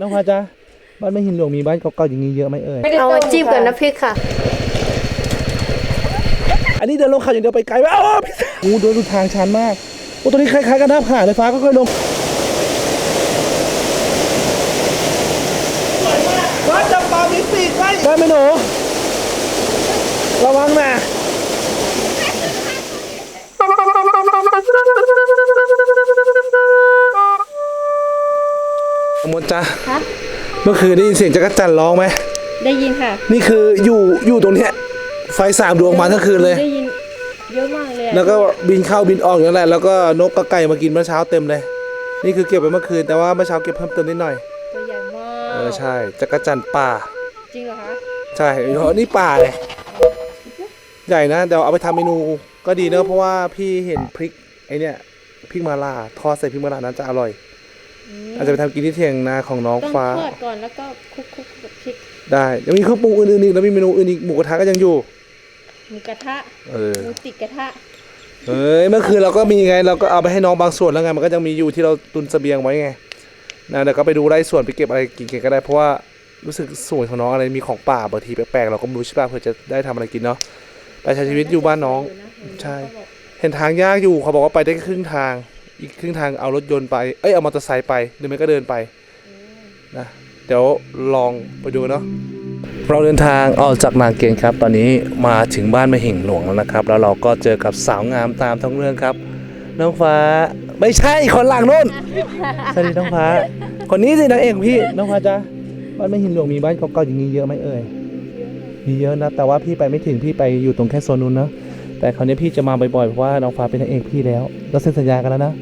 น้องพาจ้าบ้านไม่หินหลวงมีบ้านเก่าๆอย่างนี้เยอะไหมเอ่ย เอามาจิ้มกับน้ำพริกค่ะ อันนี้เดินลงเขาอย่างเดียวไปไกลไปอ้าวพี่โอ้โหเดินดูทางชันมาก โอ้ตัวนี้คล้ายๆกันหน้าผาเลยฟ้าก็ค่อยๆลงว่าจับปลามีปีกไว้ได้ไหมหนู ระวังนะ มดจ้าฮะเมื่อคืนได้ยินเสียงจักรจันทร์ร้องไหม ได้ยินค่ะนี่คืออยู่อยู่ตรงเนี้ยไฟสามดวงมาทั้งคืนเลย ได้ยินเยอะมากเลยอะแล้วก็บินเข้าบินออกอย่างนั้นแหละแล้วก็นกกระไก่มากินเมื่อเช้าเต็มเลย นี่คือเก็บไปเมื่อคืนแต่ว่าเมื่อเช้าเก็บเพิ่มเติมนิดหน่อยตัวใหญ่มากเออใช่จักรจันทร์ป่า จริงเหรอคะใช่เพราะนี่ป่าเลยใหญ่นะเดี๋ยวเอาไปทำเมนูก็ดีเนอะเพราะว่าพี่เห็นพริกไอเนี่ยพริกมาลาทอดใส่พริกมาลานั้นจะอร่อย อาจจะไปทำกินที่เทียงนาของน้องต้องฟ้า ทอดก่อนแล้วก็คลุกๆกับพริกได้ยังมีเครื่องปรุงอื่นๆอีกแล้วมีเมนูอื่นอีกหมูกระทะก็ยังอยู่ หมูกระทะเออ หมูติดกระทะเอ้ยเมื่อคืนเราก็มีไงเราก็เอาไปให้น้องบางส่วนแล้วไงมันก็ยังมีอยู่ที่เราตุนเสบียงไว้ไงนะเดี๋ยวก็ไปดูไร่ส่วนไปเก็บอะไรกินกันก็ได้เพราะว่ารู้สึกสวยของน้องอะไรมีของป่าบางทีแปลกๆเราก็ไม่รู้ใช่ป่ะเพื่อจะได้ทำอะไรกินเนาะไปใช้ชีวิตอยู่บ้านน้อง ใช่ เห็นทางยากอยู่เขาบอกว่าไปได้แค่ครึ่งทาง อีกครึ่งทางเอารถยนต์ไปเอ้ยเอามอเตอร์ไซค์ไปหรือไม่ก็เดินไปนะเดี๋ยวลองไปดูเนาะเราเดินทางออกจากนาเกณฑ์ครับ ตอนนี้มาถึงบ้านแม่หิ่งหลวงแล้วนะครับ แล้วเราก็เจอกับสาวงามตามท้องเรื่องครับ น้องฟ้าไม่ใช่คนหลังนู่นสวัสดีน้องฟ้า คนนี้สินางเอกของพี่น้องฟ้าจ้าบ้านแม่หิ่งหลวงมีบ้านเก่าๆอย่างนี้เยอะไหมเอ่ยมีเยอะนะแต่ว่าพี่ไปไม่ถึงพี่ไปอยู่ตรงแค่โซนนู้นเนอะ แต่คราวนี้พี่จะมาบ่อยๆเพราะว่าน้องฟ้าเป็นนางเอกพี่แล้วเราเซ็นสัญญากันแล้วนะ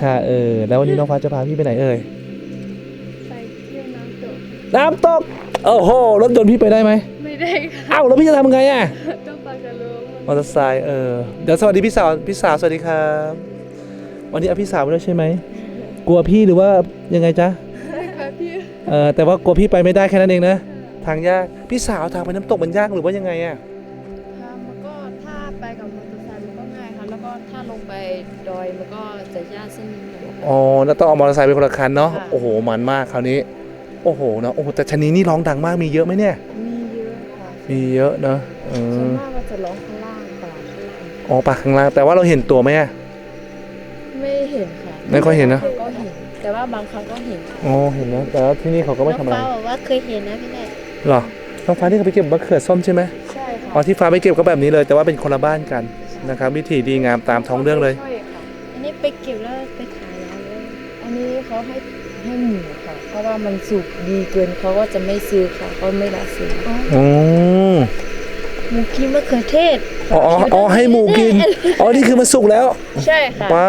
ค่ะเออแล้ววันนี้น้องฟ้าจะพาพี่ไปไหนเอ่ยไปเที่ยวน้ำตกน้ำตกโอ้โหรถยนต์พี่ไปได้ไหมไม่ได้ค่ะอ้าวแล้วพี่จะทำยังไงอะต้องไปกับลุงมอเตอร์ไซค์เออเดี๋ยวสวัสดีพี่สาวพี่สาวสวัสดีครับ วันนี้เอาพี่สาวมาด้วยใช่ไหมกลัวพี่หรือว่ายังไงจ๊ะค่ะพี่เออแต่ว่ากลัวพี่ไปไม่ได้แค่นั้นเองนะทางยากพี่สาวทางไปน้ำตกมันยากหรือว่ายังไงอะค่ะ ดอยมันก็จะยากเส้นนิดหน่อย อ๋อแล้วต้องเอามอเตอร์ไซค์ไปคนละคันเนาะค่ะ โอ้โหมันมากคราวนี้ โอ้โหเนาะโอ้โหแต่ชะนีนี่ร้องดังมากมีเยอะไหมเนี่ยมีเยอะค่ะมีเยอะเนาะเอส่วนอมากมันจะร้องข้างล่างตลาดข้างล่างอ๋อปากข้างล่างแต่ว่าเราเห็นตัวไหมอะไม่เห็นค่ะไม่ค่อยเห็นนะบางครั้งก็เห็น แต่ว่าบางครั้งก็เห็นอ๋อเห็นนะแต่ว่าที่นี่เขาก็ไม่ทำอะไรน้องฟ้าบอกว่าเคยเห็นนะพี่แม่หรอน้องฟ้าที่เขาไปเก็บมะเขือส้มใช่ไหมใช่อ๋อค่ะที่ฟ้าไปเก็บก็แบบนี้เลย แต่ว่าเป็นคนละบ้านกันนะครับวิธีดีงามตามท้องเรื่องเลยใช่ค่ะอันนี้ ไปเก็บแล้วไปขายแล้วเลยอันนี้เขาให้ให้หมูค่ะ เพราะว่ามันสุกดีเกินเขาก็จะไม่ซื้อค่ะเขาไม่รับซื้อออ๋อหมูกินมะเขือเทศอ๋ออ๋ออ๋อให้หมูกิน อ๋อ นี่คือมันสุกแล้ว ใช่ค่ะป้า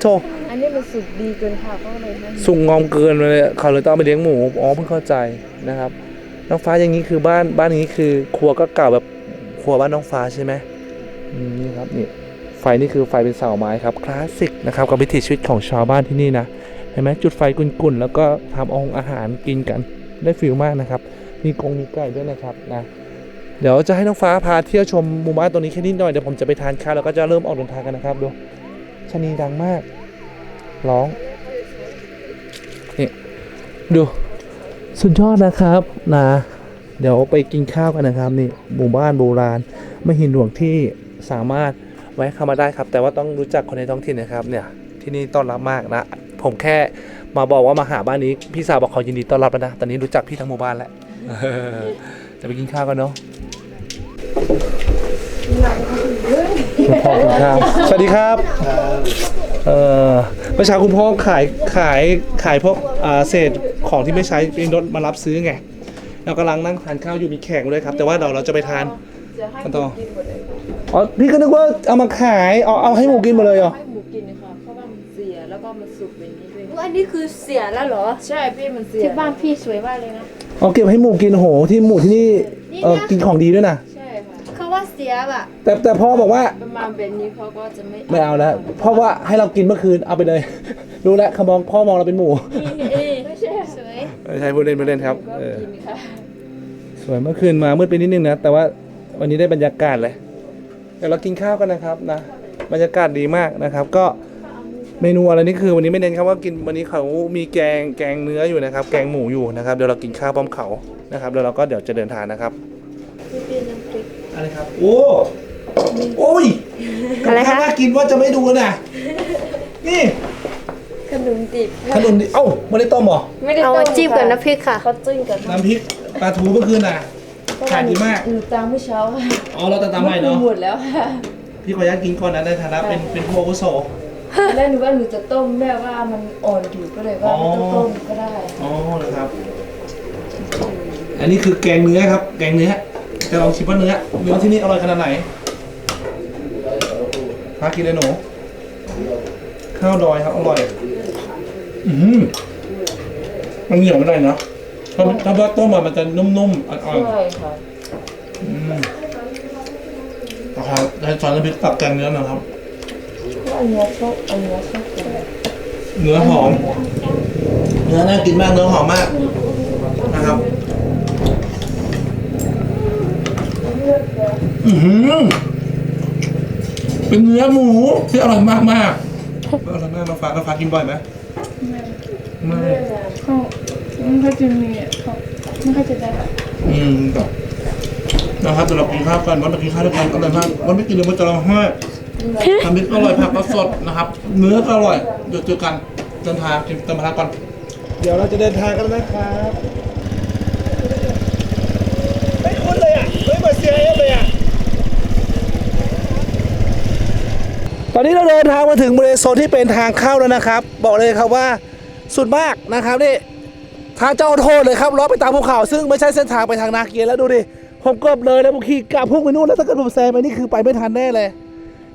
โถอันนี้มันสุกดีเกินค่ะเขาเลยให้หมูสุกงอมเกินเลยเขาเลยต้องเอาไปเลี้ยงหมู อ๋อเพิ่งเข้าใจนะครับ น้องฟ้าอย่างนี้คือบ้านบ้านนี้คือ ครัวก็เก่าแบบครัวบ้านน้องฟ้าใช่ไหมอืมนี่ครับนี่ไฟนี่คือไฟเป็นเสาไม้ครับคลาสสิกนะครับกับวิถีชีวิตของชาวบ้านที่นี่นะเห็นไหมจุดไฟกุ่นๆแล้วก็ทำองอาหารกินกันได้ฟิลมากนะครับ มีกงมีไก่ด้วยนะครับนะเดี๋ยวจะให้น้องฟ้าพาเที่ยวชมหมู่บ้านตรงนี้แค่นิดหน่อยเดี๋ยวผมจะไปทานข้าวแล้วก็จะเริ่มออกเดินทางกันนะครับดูชนีดังมากร้องนี่ดูสุดยอดนะครับนะ เดี๋ยวไปกินข้าวกันนะครับนี่หมู่บ้านโบราณไม่หินหลวงที่สามารถ แวะเข้ามาได้ครับ แต่ว่าต้องรู้จักคนในท้องถิ่นนะครับเนี่ยที่นี่ต้อนรับมากนะ ผมแค่มาบอกว่ามาหาบ้านนี้พี่สาวบอกเขายินดีต้อนรับแล้วนะตอนนี้รู้จักพี่ทั้งหมู่บ้านแล้วจะไปกินข้าวกันเนาะคุณพ่อกินข้าวสวัสดีครับเอ่อเมื่อเช้าคุณพ่อขายขายขายพวกอ่าเศษของที่ไม่ใช้เป็นรถมารับซื้อไงเรากำลังนั่งทานข้าวอยู่มีแขกด้วยครับ แต่ว่าเราเราจะไปทานกันต่อ อ๋อพี่ก็นึกว่าเอามาขายเอาเอาให้หมูกินหมาเลยเหรอ ให้หมูกินค่ะเพราะว่ามันเสียแล้วก็มันสุกแบบนี้ด้วยอันนี้คือเสียแล้วเหรอ ใช่พี่มันเสียที่บ้านพี่สวยมากเลยนะ เอาเก็บให้หมูกินโหที่หมูที่นี่เออกินของดีด้วยนะใช่ค่ะเขาว่าเสียแบบแต่แต่พ่อบอกว่าประมาณแบบนี้เขาก็จะไม่ไม่เอาแล้วเพราะว่าให้เรากินเมื่อคืนเอาไปเลย รู้แล้วเขามองพ่อมองเราเป็นหมูไม่ใช่สวยเออใช่พูดเล่นพูดเล่นครับก็เออกินค่ะสวยเมื่อคืนมามืดไปนิดนึงนะแต่ว่าวันนี้ได้บรรยากาศเลย เดี๋ยวเรากินข้าวกันนะครับนะบรรยากาศดีมากนะครับ ก็เมนูอะไรนี่คือวันนี้ไม่เน้นครับว่ากินวันนี้เขามีแกงแกงเนื้ออยู่นะครับ แกงหมูอยู่นะครับเดี๋ยวเรากินข้าวพร้อมเขานะครับแล้วเราก็เดี๋ยวจะเดินทางนะครับพี่เป็นน้ำพริกอะไรครับโอ้โอ้ยอะไรคะน่ากินว่าจะไม่ดูนะนี่ขนมจีบขนมนี่เอ้าไม่ได้ต้มเหรอไม่ได้เอาต้มจิ้มกับน้ำพริกค่ะ เขาจิ้มกับน้ำพริกปลาทูเมื่อคืนน่ะ ขายดีมาก หนูตามเมื่อเช้าค่ะอ๋อเราตามใหม่เนาะหมดแล้วค่ะ พี่ขออนุญาตกินก่อนนะในฐานะเป็นเป็นผู้อาวุโสแล้วหนูว่าหนูจะต้มแม่ว่ามันอ่อนอยู่ก็เลยว่าไม่ต้องต้มก็ได้ อ๋อนะครับ อันนี้คือแกงเนื้อครับ แกงเนื้อจะลองชิมว่าเนื้อเนื้อที่นี่อร่อยขนาดไหนพากินเลยหนูข้าวดอยครับอร่อย อืมมันเหนียวไม่ได้เนาะ ถ้าถ้าว่าต้มอะมันจะนุ่มๆอ่อนใช่ค่ะๆอืมต่อครับให้ซอสน้ำพริกตับแกงเนื้อหนะครับว่าอันเนี้ยชอบอันเนี้ยชอบกินเนื้อหอม เนื้อน่ากินมาก เนื้อหอมมากนะครับ อือหือเป็นเนื้อหมูที่อร่อยมากมากๆอร่อยมากเราฟ้าเราฟ้ากินบ่อยไหมไม่เขาไม่ค่อยจะมีอะเขาไม่ค่อยจะได้อืมแบบนะครับเดี๋ยวเรากินข้าวกันวันไปกินข้าวด้วยกันอร่อยมากวันไม่กินเลยมันจะร้องไห้ทำพริกอร่อยผักก็สดนะครับ เนื้อก็อร่อยเดี๋ยวเจอกันเดินทางกินเติมพลังก่อนเดี๋ยวเราจะเดินทางกันแล้วนะครับไม่คุ้นเลยอะไม่เหมือนเซียเอฟเลยอะตอนนี้เราเดินทางมาถึงบริเวณโซนที่เป็นทางเข้าแล้วนะครับ บอกเลยครับว่าสุดมากนะครับนี่ ทางเจ้าโทษเลยครับล้อไปตามภูเขาซึ่งไม่ใช่เส้นทางไปทางนาเกียร์แล้วดูดิผมเกือบเลยแล้วผมขี่กลับพุ่งไปนู่นแล้วถ้าเกิดผมแซงไปนี่คือไปไม่ทันแน่เลย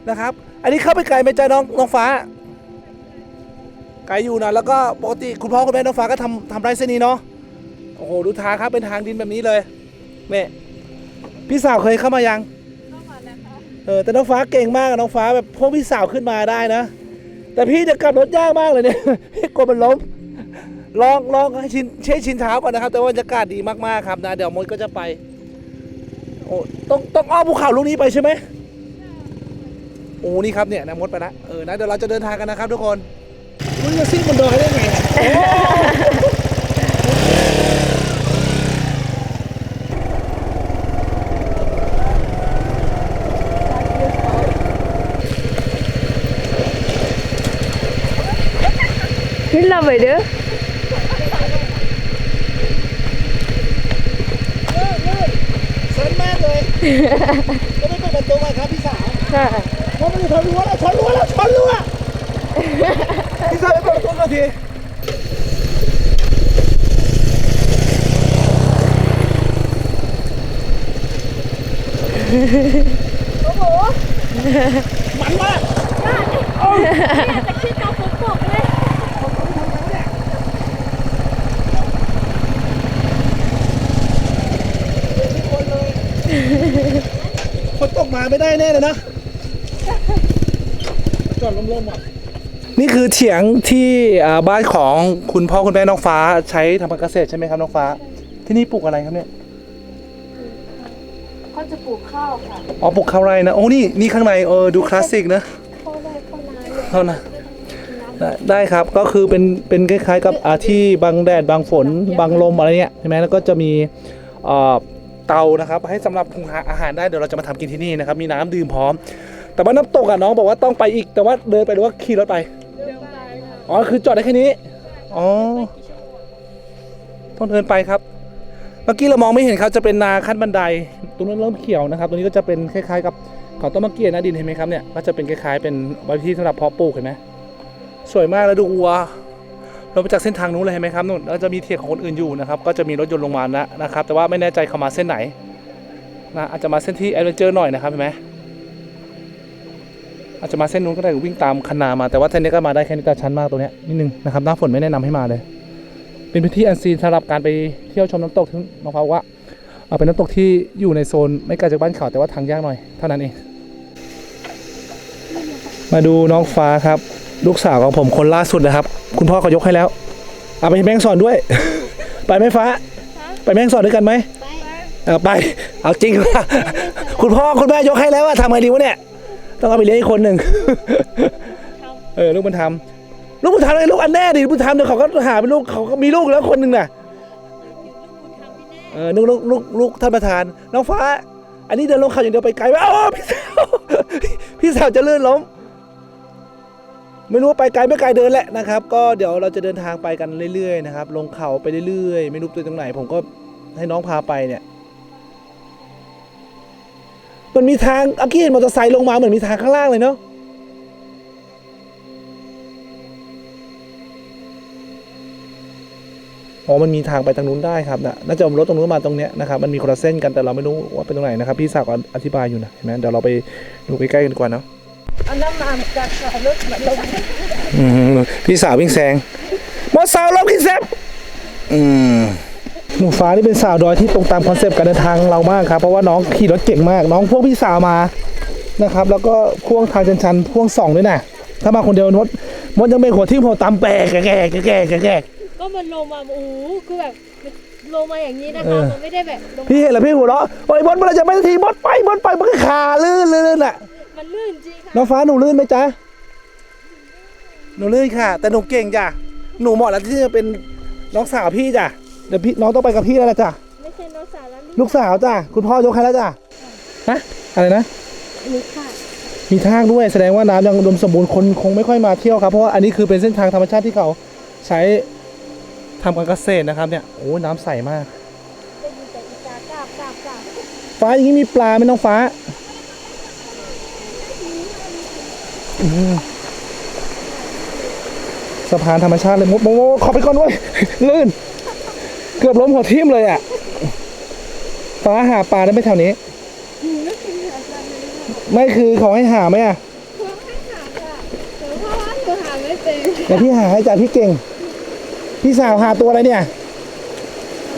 นะครับ อันนี้เข้าไปไกลไหมจ๊ะน้องน้องฟ้าไกลอยู่นะแล้วก็ปกติคุณพ่อคุณแม่น้องฟ้าก็ทำทำไรเส้นนี้เนาะโอ้โหดูทางครับเป็นทางดินแบบนี้เลยเนี่ยพี่สาวเคยเข้ามายังเออแต่น้องฟ้าเก่งมากอะน้องฟ้าแบบพวกพี่สาวขึ้นมาได้นะ แต่พี่จะกลับรถยากมากเลยเนี่ยพี่กลัวมันล้ม ลองลองให้ชินเช่ชินเท้าก่อนนะครับ แต่ว่าบรรยากาศดีมากๆครับนะเดี๋ยวมดก็จะไปโอ้ต้องต้องอ้อมภูเขาลูกนี้ไปใช่ไหมโอ้นี่ครับเนี่ยนะมดไปละเออนะเดี๋ยวเราจะเดินทางกันนะครับทุกคนมึงจะซิ่งบนดอยได้ไงเนี่ยขึ้นเราไปเด้อ เซินมา กเลยก็ไม่เปิดประตูมาครับพี่สาวค่ะเพราะมันชนรั้วแล้วชนรั้วแล้วชนรั้วพี่สาวไปเปิดประตูมาทีมันมากแต่ขึ้นกาฝนตกเลย ฝนตก มาไม่ได้แน่เลยนะจอดลมๆอะนี่คือเถียงที่อ่าบ้านของคุณพ่อคุณแม่น้องฟ้าใช้ทำการเกษตรใช่ไหมครับน้องฟ้า ที่นี่ปลูกอะไรครับเนี่ยเขาจะปลูกข้าวค่ะอ๋อปลูกข้าวไร่นะโอ้นี่นี่ข้างในเออดูคลาสสิกนะเข้าได้เข้าน้ำเลยเท่านะได้ได้ครับก็คือเป็นเป็นคล้ายๆกับอาที่บังแดดบังฝนบังลมอะไรเนี่ยใช่ไหมแล้วก็จะมี เอ่อเตานะครับให้สำหรับหุงหาอาหารได้เดี๋ยวเราจะมาทำกินที่นี่นะครับมีน้ำดื่มพร้อม แต่ว่าน้ำตกอะน้องบอกว่าต้องไปอีกแต่ว่าเดินไปหรือว่าขี่รถไปอ๋อคือจอดได้แค่นี้อ๋อต้องเดินไปครับ เมื่อกี้เรามองไม่เห็นครับจะเป็นนาขั้นบันไดตรงนั้นเริ่มเขียวนะครับตรงนี้ก็จะเป็นคล้ายๆกับเขาต้นมะเกียนะดินเห็นไหมครับเนี่ยก็จะเป็นคล้ายๆเป็นไว้ที่สำหรับเพาะปลูกเห็นไหมสวยมากแล้วดูวัว เราไปจากเส้นทางนู้นเลยเห็นไหมครับนู่นแล้วจะมีเทียของคนอื่นอยู่นะครับ ก็จะมีรถยนต์ลงมาแล้วนะครับ แต่ว่าไม่แน่ใจเขามาเส้นไหนนะอาจจะมาเส้นที่แอดเวนเจอร์หน่อยนะครับเห็นไหมอาจจะมาเส้นนู้นก็ได้วิ่งตามคันนามาแต่ว่าเส้นนี้ก็มาได้แค่นี้ต่ชันมากตรงเนี้ยนิดนึงนะครับหน้าฝนไม่แนะนำให้มาเลย เป็นพื้นที่อันซีนสำหรับการไปเที่ยวชมน้ำตกที่น้องฟ้าว่าเอาเป็นน้ำตกที่อยู่ในโซนไม่ไกลจากบ้านเขาแต่ว่าทางยากหน่อยเท่านั้นเองมาดูน้องฟ้าครับ ลูกสาวของผมคนล่าสุดนะครับ คุณพ่อก็ยกให้แล้ว เอาไปแม่งสอนด้วย ไปไหมฟ้า ไปแม่งสอนด้วยกันไหมไปเออไป เอาจริงว่าคุณพ่อคุณแม่ยกให้แล้วว่าทำไงดีวะเนี่ย ต้องเอาไปเลี้ยงอีกคนหนึ่งเออลูกมันทำลูกบุญธรรมเลยลูกอันแน่ดิบุญธรรมเดี๋ยวเขาก็หาเป็นลูกเขาก็มีลูกแล้วคนหนึ่งน่ะเออลูกลูกลูกลูกท่านประธาน น้องฟ้า อันนี้เดินลงเขาอย่างเดียวไปไกลไหมอ้าวพี่สาวพี่สาวจะลื่นล้ม ไม่รู้ว่าไปไกลไม่ไกลเดินแหละนะครับ ก็เดี๋ยวเราจะเดินทางไปกันเรื่อยๆนะครับ ลงเขาไปเรื่อยๆ ไม่รู้ไปตรงไหน ผมก็ให้น้องพาไปเนี่ย มันมีทางอากี้เห็นมอเตอร์ไซค์ลงมาเหมือนมีทางข้างล่างเลยเนาะอ๋อมันมีทางไปทางนู้นได้ครับนะน่าจะรถตรงนู้นมาตรงเนี้ยนะครับ มันมีคนละเส้นกันแต่เราไม่รู้ว่าเป็นตรงไหนนะครับ พี่สาวก็อธิบายอยู่นะ เห็นไหมเดี๋ยวเราไปดูใกล้ๆกันกว่าเนาะ เอาน้ำมันจากรถมาลงอืมพี่สาววิ่งแซงมอสาวลบขึ้นแซมอืมหนูฟ้านี่เป็นสาวดอยที่ตรงตามคอนเซปต์การเดินทางเรามากครับ เพราะว่าน้องขี่รถเก่งมาก น้องพวกพี่สาวมานะครับ แล้วก็พ่วงทางชันๆพ่วงสองด้วยนะถ้ามาคนเดียวมดมดยังเป็นหัวที่มหัวตามแปะแก่แก่แก่แก่แก่แก่ก็มันลงมาโอ้โหคือแบบมันลงมาอย่างนี้นะเอคะอมันไม่ได้แบบลงพี่เห็นแล้วพี่หัวเราะโอ้ยมดเมื่อไหรจะไปสักทีมดไปมดไปมันก็ขาลื่นลื่นอะ มันลื่นจริงค่ะน้องฟ้าหนูลื่นไหมจ๊ะหนูลื่นค่ะ แต่หนูเก่งจ้ะหนูเหมาะแล้วที่จะเป็นน้องสาวพี่จ้ะเดี๋ยวพี่น้องต้องไปกับพี่แล้วล่ะจ้ะไม่ใช่น้องสาวแล้วลูกสาวจ้ะคุณพ่อยกให้แล้วจ้ะฮะอะไรนะนี่ค่ะมีทางด้วยแสดงว่าน้ำยังอุดมสมบูรณ์คนคงไม่ค่อยมาเที่ยวครับเพราะว่าอันนี้คือเป็นเส้นทางธรรมชาติที่เขาใช้ทำการเกษตรนะครับเนี่ยโอ้น้ำใสมาก ได้ยินแต่อีกากราบกราบกราบฟ้าอย่างนี้มีปลาไหมน้องฟ้าอืม สะพานธรรมชาติเลยมดโมโมขอไปก่อนด้วยลื่น เกือบล้มหัวทิ่มเลยอะฟ้าหาปลาได้ไหมแถวนี้ ไม่คือเขาให้หาไหมอะเพราะให้หาค่ะแต่ว่าว่าหนูหาไม่เป็นเดี๋ยวพี่หาให้จ่าพี่เก่ง พี่สาวหาตัวอะไรเนี่ย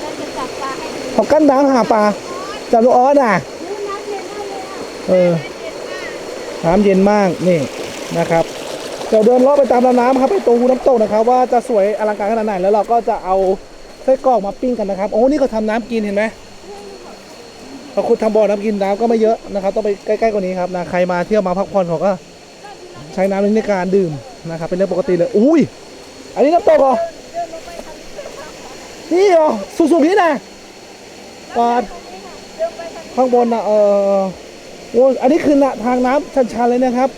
เราจะจับปลาให้ดูเขากั้นน้ำหาปลาจับลูกออสอะดูน้ำเย็นมากเลยอะเออน้ำเย็นมากนี่ นะครับเดี๋ยวเดินเลาะไปตามลำน้ำครับไปตรงน้ำตกนะครับ ว่าจะสวยอลังการขนาดไหนแล้วเราก็จะเอาไส้กรอกมาปิ้งกันนะครับโอ้นี่เขาทำน้ำกินเห็นไหมเขาขุดทำบ่อน้ำกินน้ำก็ไม่เยอะนะครับ ต้องไปใกล้ๆกว่านี้ครับนะใครมาเที่ยวมาพักผ่อนเขาก็ใช้น้ำในการดื่มนะครับ เป็นเรื่องปกติเลยอุ้ยอันนี้น้ำตกเหรอนี่เหรอสูงๆนี่นะปอดข้างบนนะเออโอ้อันนี้คือนะทางน้ำชันๆเลยนะครับ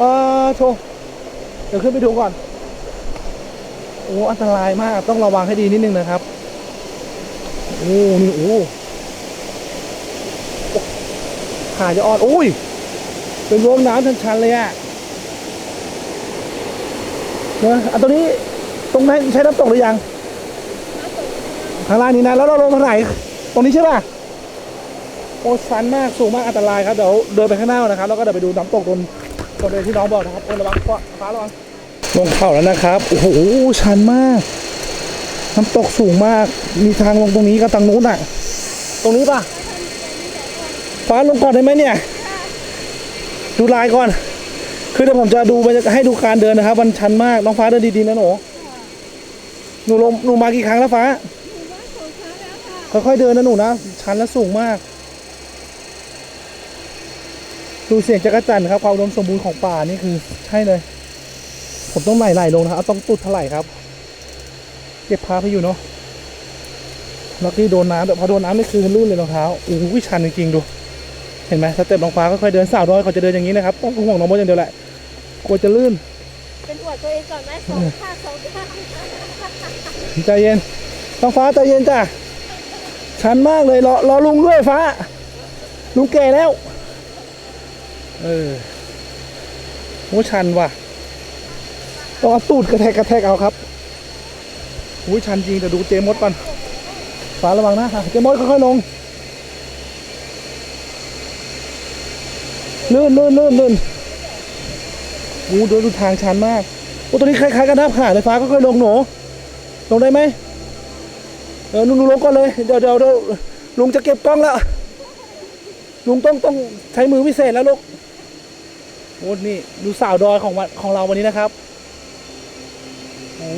เออโชว์เดี๋ยวขึ้นไปดูก่อน โอ้อันตรายมากต้องระวังให้ดีนิดนึงนะครับ โอ้นี่โอ้ขาจะอ่อนโอ้ย เป็นวงน้ำชันๆเลยอะเนอะอันตรงนี้ตรงนั้นใช้น้ำตกหรือยังข้างล่างนี้นะแล้วเราลงทางไหน ตรงนี้ใช่ป่ะโอ้ชันมากสูงมากอันตรายครับเดี๋ยวเดินไปข้างหน้านะครับ แล้วก็เดี๋ยวไปดูน้ำตกตร งตรงเดินที่น้องบอกนะครับโอ้ระวังฟ้าฟ้าระวังลงเขาแล้วนะครับ โอ้โห ชันมาก น้ำตกสูงมาก มีทางลงตรงนี้กับทางนู้นอะ ตรงนี้ป่ะ ฟ้าลงก่อนได้ไหมเนี่ย ดูลายก่อน คือเดี๋ยวผมจะดูบรรยากาศให้ดูการเดินนะครับ มันชันมาก น้องฟ้าเดินดีๆนะหนู หนูลงหนูมากี่ครั้งแล้วฟ้า ค่อยๆเดินนะหนูนะ ชันและสูงมาก ดูเสียงจักรจันทร์ครับความอุดมสมบูรณ์ของป่านี่คือใช่เลย ผมต้องไหลๆลงนะครับเอาต้องตุดถลายครับ เก็บพาไปอยู่เนาะแล้วที่โดนน้ำแต่พอโดนน้ำนี่คือลื่นเลยรองเท้าโอ้โหชันจริงๆดูเห็นไหมสเต็ปน้องฟ้าค่อยๆเดินสาวดอยเขาจะเดินอย่างนี้นะครับต้องห่วงน้องมดอย่างเดียวแหละกลัวจะลื่นเป็นอวดตัวเองก่อนไหมสองข้างสองข้างใจเย็นน้องฟ้าใจเย็นจ้ะชันมากเลยรอรอลุงด้วยฟ้าลุงแก่แล้ว เออโอ้ชันว่ะ ต้องเอาตูดกระแทกกระแทกเอาครับอุ้ยชันจริงแต่ดูเจมดก่อนฟ้าระวังนะเจมดค่อยๆลงลื่นลื่นลื่นลื่นโอ้ดูดูทางชันมากโอ้ตัวนี้คล้ายๆกันหน้าผาเลยฟ้าค่อยๆลงหนูลงได้ไหมเออลุงลุงลงก่อนเลยเดี๋ยวเดี๋ยวเดี๋ยวลุงจะเก็บกล้องแล้ว ลุงต้องต้องใช้มือพิเศษแล้วลูก โอ้นี่ดูสาวดอยของวันของเราวันนี้นะครับ โอ้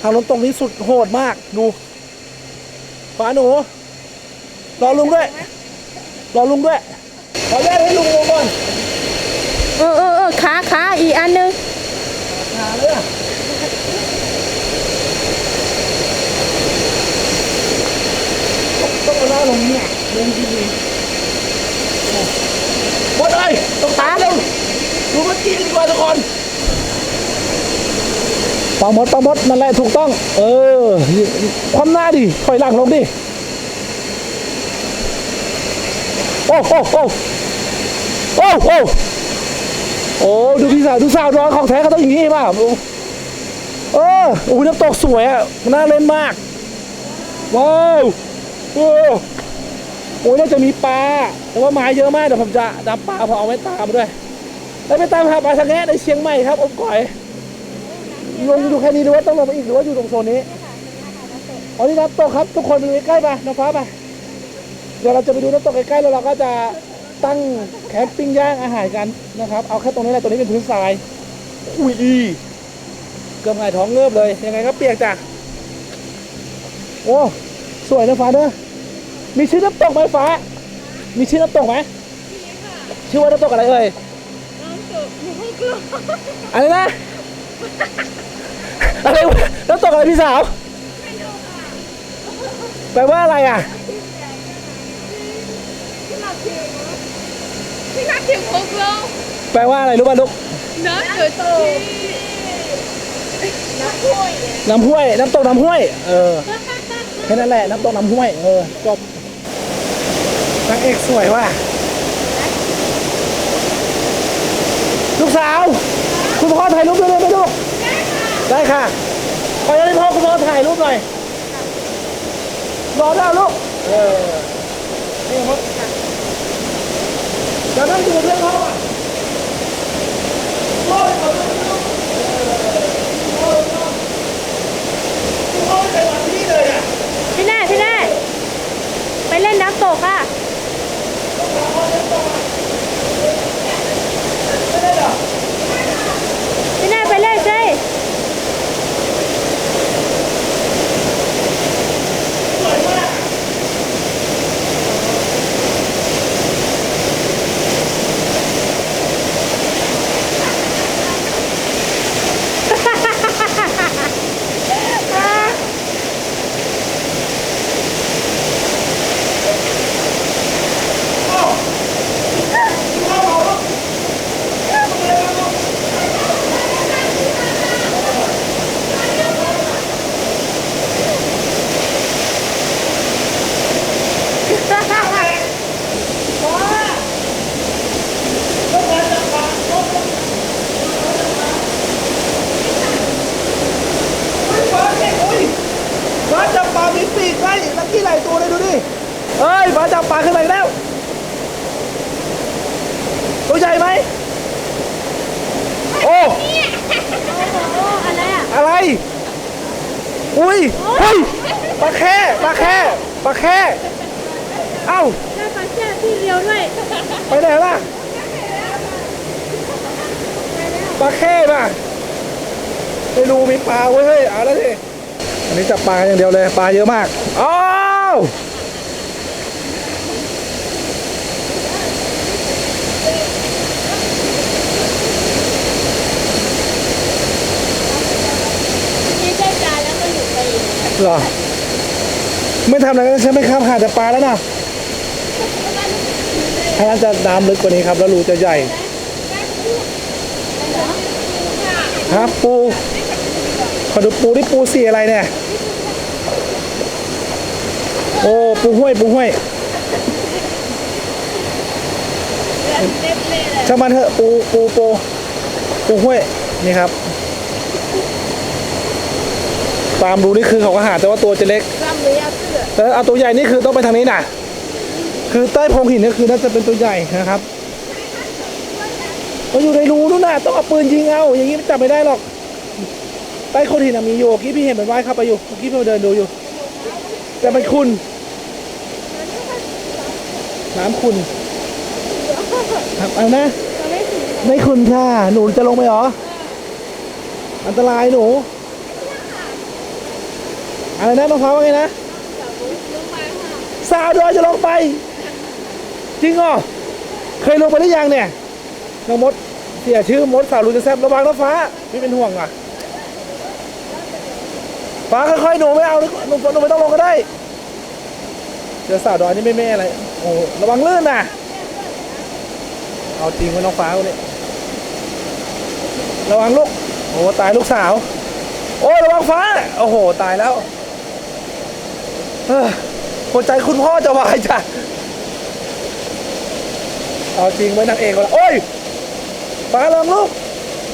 ทางลงตรงนี้สุดโหดมากดูฟ้าหนูรอลุงด้วยรอลุงด้วย ขออนุญาตให้ลุงลงก่อนเออเออเออขาขาอีกอันหนึงเลยอะต้องเอาหน้าลงเนี่ยลงดีๆ ลยต้องตาเร็วดูมันกินดีกว่าทุกคนปลาหมดปลาหมดนั่นแหละถูกต้อง เออ ความหน้าดิถอยหลังลงดิ โอ้โอ้โอ้โอ้โอ้โอ้ดูพี่สาวดูสาวร้อนของแท้เขาต้องอย่างนี้ป่ะโอ้เออโอ้โหน้ำตกสวยอะน่าเล่นมาก ว้าว โอ้ โอ้ยน่าจะมีปลา แต่ว่าไม้เยอะมากเดี๋ยวผมจะดับปลาพอเอาไว้ตามด้วย แล้วไปตามหาปลาสังแงะในเชียงใหม่ครับอมก่อย ลงอยู่แค่นี้หรือว่าต้องลงไปอีกหรือว่าอยู่ตรงโซนนี้อ๋อนี่น้ำตกครับ ทุกคนไปดูใกล้ๆไปน้องฟ้าไปเดี๋ยวเราจะไปดูน้ำตกใกล้ๆแล้วเราก็จะตั้งแคมปิ้งย่างอาหารกันนะครับ เอาแค่ตรงนี้แหละตรงนี้เป็นพื้นทรายอุ้ยดีเกือบหงายท้องเงือบเลยยังไงก็เปียกจ้ะโอ้สวยนะฟ้าเด้อ มีชื่อน้ำตกไหมฟ้า มีชื่อน้ำตกไหมชื่อว่าน้ำตกอะไรเอ่ยน้ำตกหนูก็กลัวอะไรนะ อะไรวะน้ำตกอะไรพี่สาว แปลว่าอะไรอะที่มาเทียงที่มาเทียงหกโลแปลว่าอะไรรู้ป่ะลูกน้ำเกิดที่น้ำห้วย น้ำห้วย น้ำตกน้ำห้วย เออ แค่นั้นแหละ น้ำตกน้ำห้วย เออจบ นางเอกสวยว่ะ ลูกสาว คุณพ่อถ่ายรูปด้วยได้ไหมลูก ได้ค่ะ ขออนุญาตให้พ่อคุณพ่อถ่ายรูปหน่อย รอได้ลูก เออ นี่ครับจะนั่งดูเพื่อนเขาอะโอ้ยขอบคุณลูกโอ้ยพ่อไม่เคยมาที่นี่เลยอะ พี่แน่พี่แน่ไปเล่นน้ำตกอะพี่แน่ไปเล่นสิ ฟ้าเก่งอุ้ยฟ้าจับปลามีปีกไว้ลักกี้หลายตัวเลยดูดิเฮ้ยฟ้าจับปลาขึ้นมาอีกแล้ว ตัวใหญ่ไหม โอ้ โอ้อะไรอะ อะไร อุ้ยเฮ้ยปลาแค่ปลาแค่ปลาแค่เอ้า ได้ปลาแช่ที่เรียวด้วย ไปไหนล่ะปลาแค่ป่ะไม่รู้มีปลาเว้ยเฮ้ยเอาแล้วสิอันนี้จับปลาอย่าง เยวเลยปลาเยอะมาก อ้าวนี่ได้ปลาแล้วก็หลุดไปอีกเหรอ ไม่ทำอะไรก็ใช่ไหมครับหาแต่ปลาแล้วนะถ้างั้นจะน้ำลึกกว่านี้ครับ แล้วรูจะใหญ่ฮะปูขอดูปูที่ปูสีอะไรเนี่ย โอ้ปูห้วยปูห้วยช่างมันเถอะปูปูปูปูห้วยนี่ครับตามดูนี่คือเขาก็หาแต่ว่าตัวจะเล็กแต่เอาตัวใหญ่นี่คือต้องไปทางนี้นะคือใต้โพรงหินนี่คือน่าจะเป็นตัวใหญ่นะครับมันอยู่ในรูนู่นน่ะต้องเอาปืนยิงเอาอย่างนี้มันจับไม่ได้หรอกใต้โคนหินมีอยู่กี้พี่เห็นมันว่ายเข้าไปอยู่กี้พี่มาเดินดูอยู่ แต่มันขุ่น น้ำขุ่นครับเอานะไม่ขุ่นค่ะ หนูจะลงไปเหรอ อันตรายหนู อะไรนะน้องฟ้าว่าไงนะสาวดอยจะลงไป จริงเหรอ เคยลงไปหรือยังเนี่ย น้องมดเสียชื่อมดสาวรูจะแซบระวังน้องฟ้า ไม่เป็นห่วงอะ ฟ้าค่อยๆหนูไม่เอาหนูหนูหนูไม่ต้องลงก็ได้เจอสาวดอยนี่ไม่แม่อะไร โอ้ระวังลื่นนะเอาจริงไว้น้องฟ้าคนนี้ระวังลูกโอ้ตายลูกสาว โอ้ระวังฟ้า โอ้โห ตายแล้วหัวใจคุณพ่อจะวายจ้ะเอาจริงไว้นางเอกก่อนละโอ้ยฟ้าระวังลูก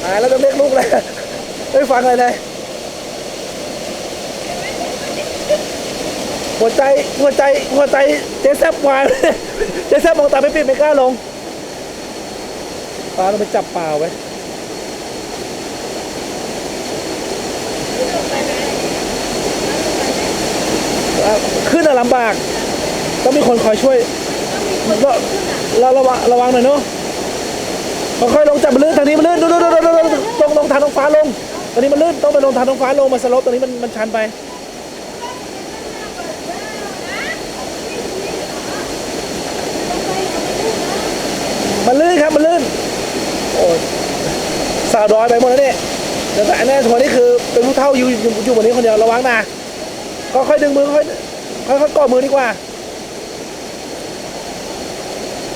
ตายแล้วจะเรียกลูกเลยไม่ฟังอะไรเลย หัวใจหัวใจหัวใจเจ๊แซบวายเจ๊แซบมองตาไม่ปิดไม่กล้าลงฟ้าต้องไปจับเปล่าไว้ขึ้นอะลำบาก ต้องมีคนคอยช่วยเราเราระวังระวังหน่อยเนาะค่อยลงจับมันลื่นทางนี้มันลื่นดูดูดูดูดูดูลงลงทางท้องฟ้าลงตอนนี้มันลื่นต้องไปลงทางท้องฟ้าลงมาสลบตรงนี้มันมันชันไป มันลื่น ครับมันลื่น โอ้ยสาวดอยไปหมดแล้วเนี่ยแต่แต่อันนี้ทัวนี่คือเป็นผู้เท่าอยู่อยู่อยู่บนนี้คนเดียวระวังนะก็ค่อยดึงมือค่อยค่อยค่อยกอดมือดีกว่า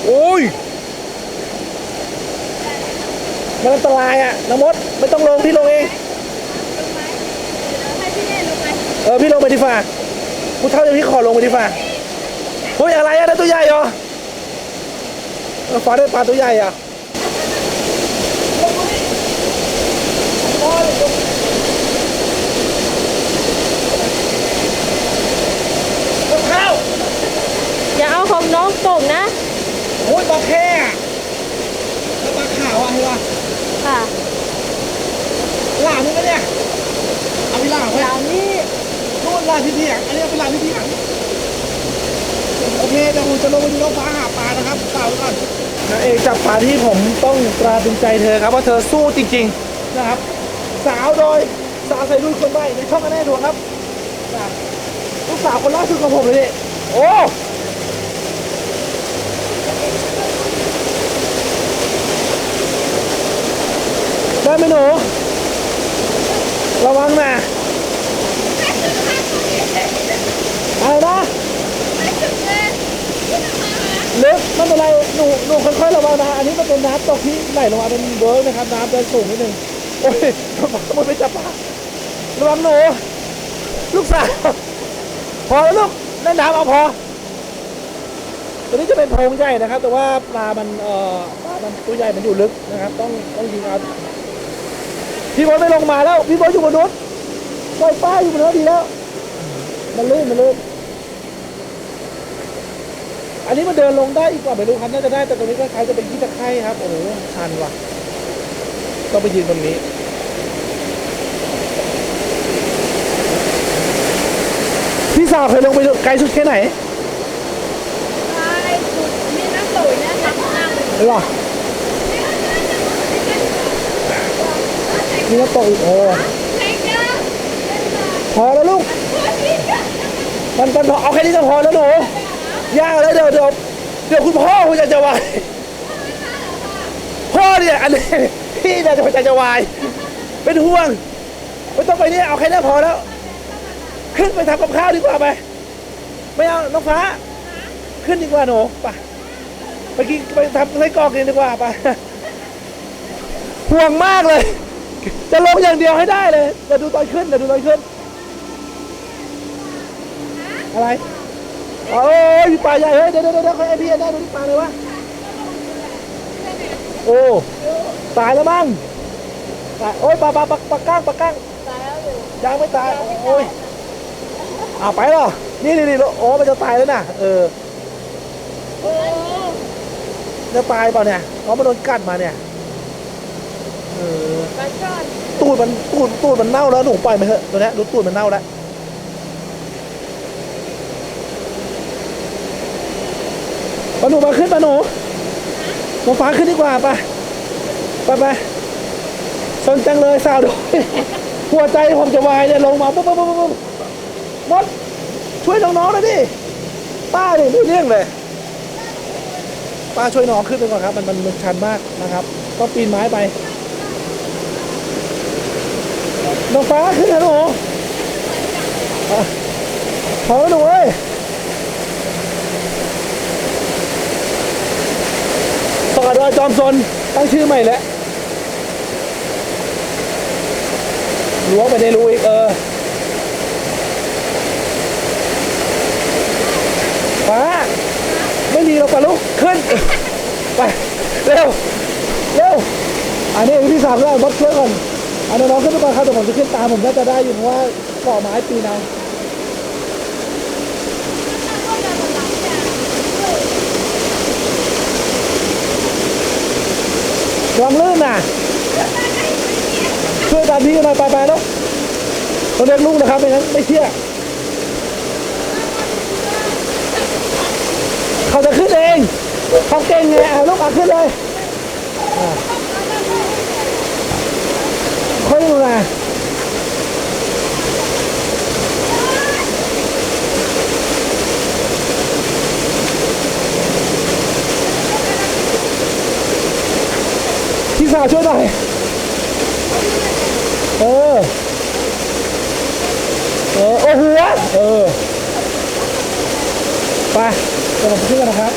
โอ้ย มันอันตรายอะน้ำมดไม่ต้องลงพี่ลงเอง เออพี่ลงไปดีฝ่าผู้เท่าอย่างพี่ขอลงไปดีฝ่าเฮ้ยอะไรอะได้ตัวใหญ่เหรอ ฟ้าได้ปลาตัวใหญ่อะข้าวอย่าเอาของน้องตกนะ โอ้ยปลาแค่อะแล้วปลาขาวอะเห็นป่ะค่ะหลามนี่ปะเนี่ย เอาไปหลามไว้หลามนี่นู่นหลามที่เถียงอันนี้เอาไปหลามที่เถียง โอเคเดี๋ยวผมจะลงไปดูน้องฟ้าหาปลานะครับเปล่าไว้ก่อนนางเอกจับปลาที่ผมต้องตราตรึงใจเธอครับว่าเธอสู้จริงๆนะครับ สาวโดยสาวใส่ลุยคนใหม่ในช่องกันแน่ดวงครับนะลูกสาวคนล่าสุดของผมเลยนี่โอ้ได้ไหมหนูระวังนะอะไรนะ ลึกไม่เป็นไรหนูหนูค่อยๆระวังนะอันนี้มันเป็นน้ำตกที่ไหลลงมาเป็นเวิร์กนะครับ น้ำจะสูงนิดนึงโอ้ยมันไม่จับปลาระวังหนูลูกสาวพอแล้วลูกเล่นน้ำเอาพอตัวนี้จะเป็นโพรงใหญ่นะครับ แต่ว่าปลามันเอ่อปลามันตัวใหญ่มันอยู่ลึกนะครับ ต้องต้องยิงเอาพี่บอลไม่ลงมาแล้ว พี่บอลอยู่บนนู้นปล่อยป้าอยู่บนนู้นดีแล้ว มันลื่นมันลื่น อันนี้มันเดินลงได้อีกกว่าไม่รู้ครับน่าจะได้แต่ตรงนี้ก็คล้ายจะเป็นที่ตะไคร่ครับโอ้โหชันว่ะต้องไปยืนตรงนี้พี่สาวเคยลงไปไกลสุดแค่ไหนใช่สุดมีน้ำตุ๋ยนะน้ำน้ำหรอนี่ก็ตกอีกโอ้ไหนจ้าพอแล้วลูกมันมันพอเอาแค่นี้ก็พอแล้วหนู ย่างแล้วเดี๋ยวเดี๋ยวเดี๋ยวคุณพ่อคุณจะจะวายพ่อเนี่ยอันนี้พี่เนี่ยจะจะจะวาย เป็นห่วงไม่ต้องไปเนี่ยเอาแค่นี้พอแล้ว ขึ้นไปทำกับข้าวดีกว่าไปไม่เอาน้องฟ้า ขึ้นดีกว่าหนูไปไปกินไปทำไส้กรอกกินดีกว่าไปห่วงมากเลย จะลงอย่างเดียวให้ได้เลยเดี๋ยวดูตอนขึ้นเดี๋ยวดูตอนขึ้น อะไร โอ้ยปลาใหญ่เฮ้ยเดี๋ยวเดี๋ยวเดี๋ยวไอพี่ได้ดูปลาเลยวะโอ้ตายแล้วมั้งตายโอ้ยปลาปลาปลาปลาก้างปลาก้างตายแล้วอยู่ยังไม่ตายโอ้ยเอาไปเหรอนี่นี่นี่โอ้มันจะตายแล้วน่ะเออโอ้จะตายเปล่าเนี่ยเพราะมันโดนกัดมาเนี่ยเออตูดมันตูดตูดมันเน่าแล้วหนูปล่อยมันเถอะตัวนี้ดูตูดมันเน่าแล้ว ปลาหนูมาขึ้นปลาหนูลงฟ้าขึ้นดีกว่าปไปไปสนจังเลยสาวด้วยหัวใจผมจะวายเนี่ยลงมาปุ๊บปุ๊บปุ๊บปุ๊บมดช่วยน้องๆหน่อยดิป้าดิไม่เรื่องเลยป้าช่วยน้องขึ้นไปก่อนครับ มันมันมันชันมากนะครับต้องปีนไม้ไปน้องฟ้าขึ้นนะหนูจอะพร้อมหนูเว้ย ต่อดอยจอมซนตั้งชื่อใหม่แล้วล้วงไปในรูอีกเออฟ้าไม่ดีหรอกปะลูกขึ้น ไปเร็วเร็วอันนี้พี่สามแล้วบดช่วยก่อนอันน้องๆขึ้นไปก่อนครับแต่ผมจะขึ้นตามผมน่าจะได้อยู่เพราะว่าเกาะไม้ปีนเอาระวังลื่นน่ะ ช่วยตามพี่กันหน่อยไปไปแล้วต้องเรียกลูกนะครับไม่งั้นไม่เชื่อเขาจะขึ้นเองเขาเก่งไงเอาลูกอะขึ้นเลยค่อยดูนะ พี่สาวช่วยหน่อย เออ เออ โอ้โหเออ ไปเดี๋ยวผมขึ้นกันนะครับ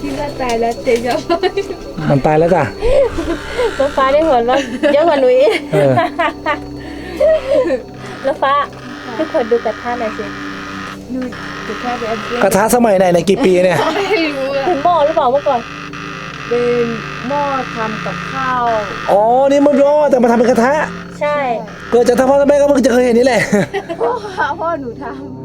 คิดว่าตายแล้วเจ๊จะมันตายแล้วจ้ะน้องฟ้าได้หัวเราะเยอะกว่าหนูอีกเออน้องฟ้าทุกคนดูกระทะหน่อยสิ ดูกระทะแบบกระทะสมัยไหนในกี่ปีเนี่ย ไม่รู้อะเป็นหม้อหรือเปล่าเมื่อก่อน เป็นหม้อทำกับข้าวอ๋อ นี่มันร้อแต่มาทำเป็นกระทะ ใช่ เกิดจากทางพ่อและแม่ก็เพิ่งจะเคยเห็นนี่แหละ พ่อพ่อหนูทำ